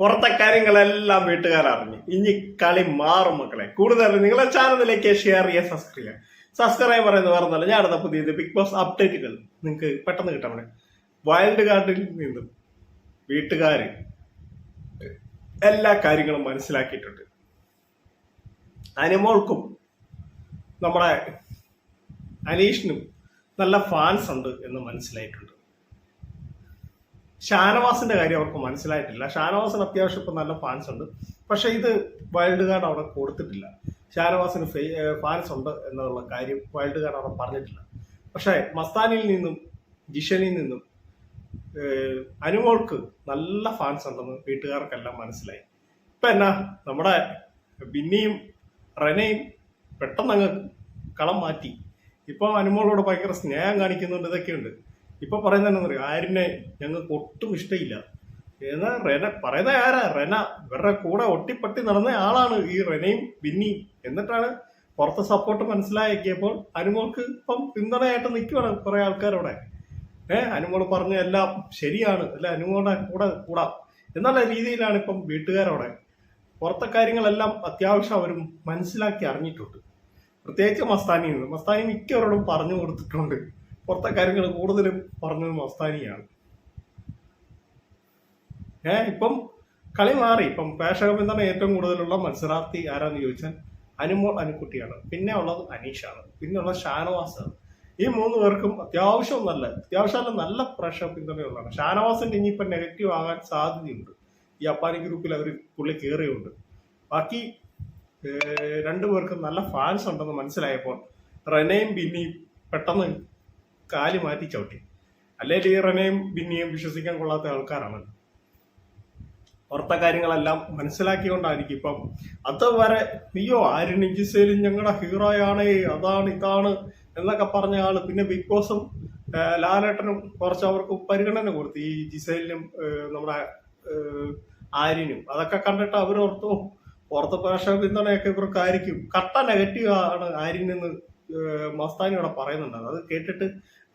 പുറത്തെ കാര്യങ്ങളെല്ലാം വീട്ടുകാരറിഞ്ഞു. ഇനി കളി മാറും മക്കളെ. കൂടുതൽ നിങ്ങളെ ചാനലിലേക്ക് ഷെയർ ചെയ്യാൻ സബ്സ്ക്രൈബ് സബ്സ്ക്രൈബർ സബ്സ്ക്രൈബ് പറയുന്നത് പറഞ്ഞാൽ ഞാൻ അടുത്ത പുതിയ ബിഗ് ബോസ് അപ്ഡേറ്റുകൾ നിങ്ങൾക്ക് പെട്ടെന്ന് കിട്ടാൻ വൈൽഡ് കാർഡിൽ നിന്നും വീട്ടുകാർ എല്ലാ കാര്യങ്ങളും മനസ്സിലാക്കിയിട്ടുണ്ട്. അനിമോൾക്കും നമ്മുടെ അനീഷിനും നല്ല ഫാൻസ് ഉണ്ട് എന്ന് മനസ്സിലായിട്ടുണ്ട്. ഷാനവാസിന്റെ കാര്യം അവർക്ക് മനസ്സിലായിട്ടില്ല. ഷാനവാസിന് അത്യാവശ്യം ഇപ്പം നല്ല ഫാൻസ് ഉണ്ട്. പക്ഷേ ഇത് വൈൽഡ് കാർഡ് അവിടെ കൊടുത്തിട്ടില്ല. ഷാനവാസിന് ഫാൻസ് ഉണ്ട് എന്നുള്ള കാര്യം വൈൽഡ് കാർഡ് അവിടെ പറഞ്ഞിട്ടില്ല. പക്ഷേ മസ്താനിയിൽ നിന്നും ജിഷനിൽ നിന്നും അനുമോൾക്ക് നല്ല ഫാൻസ് ഉണ്ടെന്ന് വീട്ടുകാർക്കെല്ലാം മനസ്സിലായി. ഇപ്പം എന്നാ നമ്മുടെ ബിന്നിയും റെനയും പെട്ടെന്ന് അങ്ങ് കളം മാറ്റി. ഇപ്പം അനുമോളോട് ഭയങ്കര സ്നേഹം കാണിക്കുന്നുണ്ട് ഇതൊക്കെയുണ്ട്. ഇപ്പൊ പറയുന്നത് എന്താ പറയുക ആരിനെ ഞങ്ങൾക്ക് ഒട്ടും ഇഷ്ടമില്ല എന്നാ റെന പറയുന്ന ആരാ? റെന ഇവരുടെ കൂടെ ഒട്ടിപ്പട്ടി നടന്ന ആളാണ് ഈ റെനയും ബിന്നിയും. എന്നിട്ടാണ് പുറത്തെ സപ്പോർട്ട് മനസ്സിലാക്കിയപ്പോൾ അനുമോൾക്ക് ഇപ്പം പിന്തുണയായിട്ട് നിൽക്കുവാണ് കുറെ ആൾക്കാരവിടെ ഏഹ് അനുമോൾ പറഞ്ഞ എല്ലാം ശരിയാണ്. അല്ല അനുമോളുടെ കൂടെ കൂടാം. എന്നുള്ള രീതിയിലാണ് ഇപ്പം വീട്ടുകാരവിടെ പുറത്തെ കാര്യങ്ങളെല്ലാം അത്യാവശ്യം അവരും മനസ്സിലാക്കി അറിഞ്ഞിട്ടുണ്ട്. പ്രത്യേകിച്ച് മസ്താനിയിൽ മസ്താനി മിക്കവരോടും പറഞ്ഞു കൊടുത്തിട്ടുണ്ട്. പുറത്തെ കാര്യങ്ങൾ കൂടുതലും പറഞ്ഞത് മസ്താനിയാണ്. ഏ ഇപ്പം കളി മാറി. ഇപ്പം പ്രേക്ഷക തന്നെ ഏറ്റവും കൂടുതലുള്ള മത്സരാർത്ഥി ആരാന്ന് ചോദിച്ചാൽ അനുമോൾ അനുക്കുട്ടിയാണ്. പിന്നെ ഉള്ളത് അനീഷാണ്. പിന്നെ ഉള്ളത് ഷാനവാസാണ്. ഈ മൂന്ന് പേർക്കും അത്യാവശ്യം നല്ല അത്യാവശ്യം നല്ല പ്രേക്ഷക പിന്തുണയുള്ളതാണ്. ഷാനവാസിന്റെ ഇനിയിപ്പം നെഗറ്റീവ് ആകാൻ സാധ്യതയുണ്ട്. ഈ അപ്പാനി ഗ്രൂപ്പിൽ അവർ പുള്ളി കയറിയുണ്ട് ബാക്കി രണ്ടുപേർക്കും നല്ല ഫാൻസ് ഉണ്ടെന്ന് മനസ്സിലായപ്പോൾ റെനയും ബിന്നിയും പെട്ടെന്ന് കാൽ മാറ്റി ചവിട്ടി. അല്ലേ ലീറനെയും ബിന്നിയും വിശ്വസിക്കാൻ കൊള്ളാത്ത ആൾക്കാരാണ്. ഓർത്ത കാര്യങ്ങളെല്ലാം മനസ്സിലാക്കിക്കൊണ്ടായിരിക്കും ഇപ്പം. അതുവരെ അയ്യോ ആര്യൻ ജിസേലും ഞങ്ങളുടെ ഹീറോയാണ് അതാണ് ഇതാണ് എന്നൊക്കെ പറഞ്ഞ ആൾ. പിന്നെ ബിഗ് ബോസും ലാലേട്ടനും കുറച്ച് അവർക്ക് പരിഗണന കൊടുത്തു. ഈ ജിസേലിനും നമ്മുടെ ആര്യനും. അതൊക്കെ കണ്ടിട്ട് അവർ പുറത്തെ പ്രേക്ഷക പിന്തുണയൊക്കെ ഇവർക്കായിരിക്കും കട്ട നെഗറ്റീവ് ആണ് ഏഹ്, മസ്താനി ഇവിടെ പറയുന്നുണ്ട്. അത് കേട്ടിട്ട്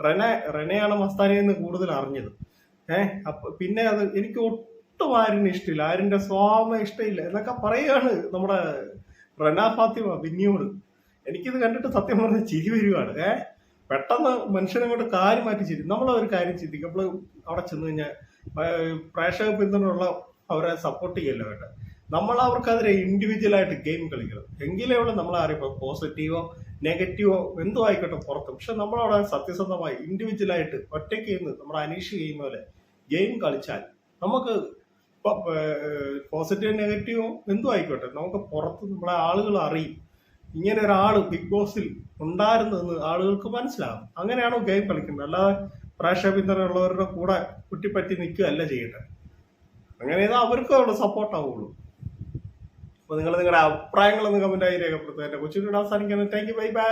റെന റെനയാണ് മസ്താനി എന്ന് കൂടുതൽ അറിഞ്ഞത്. ഏഹ് അപ്പൊ പിന്നെ അത് എനിക്ക് ഒട്ടും ആരും ഇഷ്ടമില്ല ആരിന്റെ സ്വാമ ഇഷ്ടമില്ല എന്നൊക്കെ പറയുകയാണ് നമ്മുടെ റെന ഫാത്തിമ ബിന്നിയോട് എനിക്കിത് കണ്ടിട്ട് സത്യം പറഞ്ഞ ചിരി വരുവാണ്. ഏഹ് പെട്ടെന്ന് മനുഷ്യനെ കൊണ്ട് കാര്യം മാറ്റി ചിരി. നമ്മളൊരു കാര്യം ചിന്തിക്കും. അപ്പോൾ അവിടെ ചെന്ന് കഴിഞ്ഞാൽ പ്രേക്ഷക പിന്തുണയുള്ള അവരെ സപ്പോർട്ട് ചെയ്യല്ലോ വേണ്ട. നമ്മൾ അവർക്കെതിരെ ഇൻഡിവിജ്വൽ ആയിട്ട് ഗെയിം കളിക്കണം. എങ്കിലേ ഉള്ളൂ നമ്മളെ അറിയിപ്പോ പോസിറ്റീവോ നെഗറ്റീവോ എന്തോ ആയിക്കോട്ടെ പുറത്ത്. പക്ഷെ നമ്മളവിടെ സത്യസന്ധമായി ഇൻഡിവിജ്വൽ ആയിട്ട് ഒറ്റയ്ക്ക് നിന്ന് നമ്മുടെ അനീഷ് ഗെയിം പോലെ ഗെയിം കളിച്ചാൽ നമുക്ക് പോസിറ്റീവ് നെഗറ്റീവോ എന്തോ ആയിക്കോട്ടെ. നമുക്ക് പുറത്ത് നമ്മളെ ആളുകൾ അറിയും. ഇങ്ങനെ ഒരാൾ ബിഗ് ബോസിൽ ഉണ്ടായിരുന്നെന്ന് ആളുകൾക്ക് മനസ്സിലാകും അങ്ങനെയാണോ ഗെയിം കളിക്കുന്നത്? അല്ലാതെ പ്രേക്ഷക പിന്തുണയുള്ളവരുടെ കൂടെ കുറ്റിപ്പറ്റി നിൽക്കുകയല്ല ചെയ്യേണ്ടത്. അങ്ങനെ ചെയ്താൽ അവർക്കും അവിടെ സപ്പോർട്ട് ആവുള്ളൂ അപ്പൊ നിങ്ങൾ നിങ്ങളുടെ അഭിപ്രായങ്ങളൊന്ന് കമന്റ് ആയി രേഖപ്പെടുത്തുക. എന്റെ കൊച്ചു അവസാനിക്കുന്നത് താങ്ക് യു ബൈ ബൈ